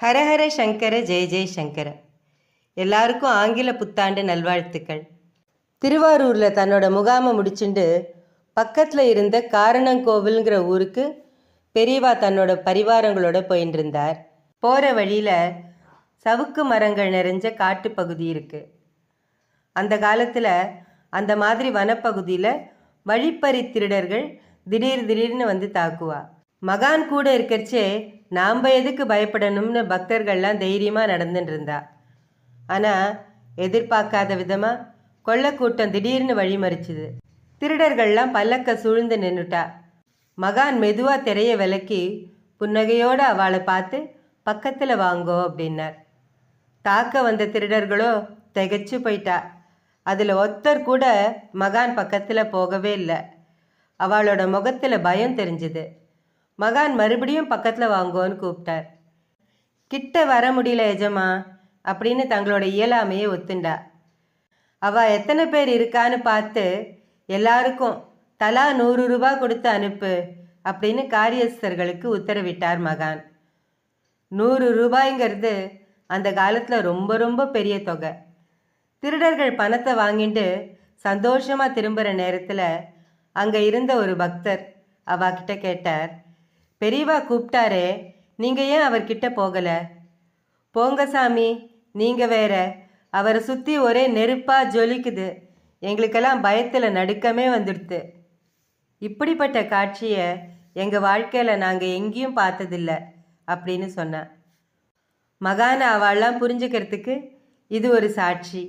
ஹரஹர சங்கர ஜெய ஜெய சங்கர. எல்லாருக்கும் ஆங்கில புத்தாண்டு நல்வாழ்த்துக்கள். திருவாரூரில் தன்னோட முகாமை முடிச்சுண்டு பக்கத்தில் இருந்த காரணங்கோவில்ங்கிற ஊருக்கு பெரியவா தன்னோட பரிவாரங்களோட போயின்னு இருந்தார் போகிற வழியில் சவுக்கு மரங்கள் நிறைஞ்ச காட்டுப்பகுதி இருக்குது அந்த காலத்தில் அந்த மாதிரி வனப்பகுதியில் வழிப்பறி திருடர்கள் திடீர் திடீர்னு வந்து தாக்குவா. மகான் கூட இருக்கிறச்சே நாம் எதுக்கு பயப்படணும்னு பக்தர்கள்லாம் தைரியமாக நடந்துட்டு இருந்தா ஆனால் எதிர்பார்க்காத விதமாக கொள்ளக்கூட்டம் திடீர்னு வழிமறிச்சுது திருடர்கள்லாம் பல்லக்க சூழ்ந்து நின்றுட்டா மகான் மெதுவாக திரைய விலக்கி புன்னகையோடு அவளை பார்த்து பக்கத்தில் வாங்கோ அப்படின்னார். தாக்க வந்த திருடர்களோ திகைச்சு போயிட்டா. அதில் ஒருத்தர் கூட மகான் பக்கத்தில் போகவே இல்லை. அவளோட முகத்தில் பயம் தெரிஞ்சுது. மகான் மறுபடியும் பக்கத்தில் வாங்கோன்னு கூப்பிட்டார். கிட்ட வர முடியல எஜமா அப்படின்னு தங்களோட இயலாமையை ஒத்துண்டா. அவ எத்தனை பேர் இருக்கான்னு பார்த்து எல்லாருக்கும் தலா நூறு ரூபா கொடுத்து அனுப்பு அப்படின்னு காரியஸ்தர்களுக்கு உத்தரவிட்டார் மகான். நூறு ரூபாய்ங்கிறது அந்த காலத்தில் ரொம்ப ரொம்ப பெரிய தொகை. திருடர்கள் பணத்தை வாங்கிட்டு சந்தோஷமாக திரும்புகிற நேரத்தில் அங்கே இருந்த ஒரு பக்தர் அவகிட்ட கேட்டார் பெரியவா கூப்பிட்டாரே நீங்கள் ஏன் அவர்கிட்ட போகலை? போங்க சாமி நீங்கள் வேற. அவரை சுற்றி ஒரே நெருப்பாக ஜொலிக்குது. எங்களுக்கெல்லாம் பயத்தில் நடுக்கமே வந்துடுது இப்படிப்பட்ட காட்சியை எங்கள் வாழ்க்கையில் நாங்கள் எங்கேயும் பார்த்ததில்ல அப்படின்னு சொன்னான் மகான அவள்லாம் புரிஞ்சுக்கிறதுக்கு இது ஒரு சாட்சி.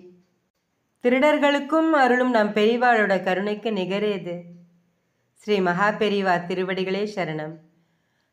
திருடர்களுக்கும் அருளும் நம் பெரியவாளோட கருணைக்கு நிகரேது ஸ்ரீ மகா பெரிவா திருவடிகளே சரணம்.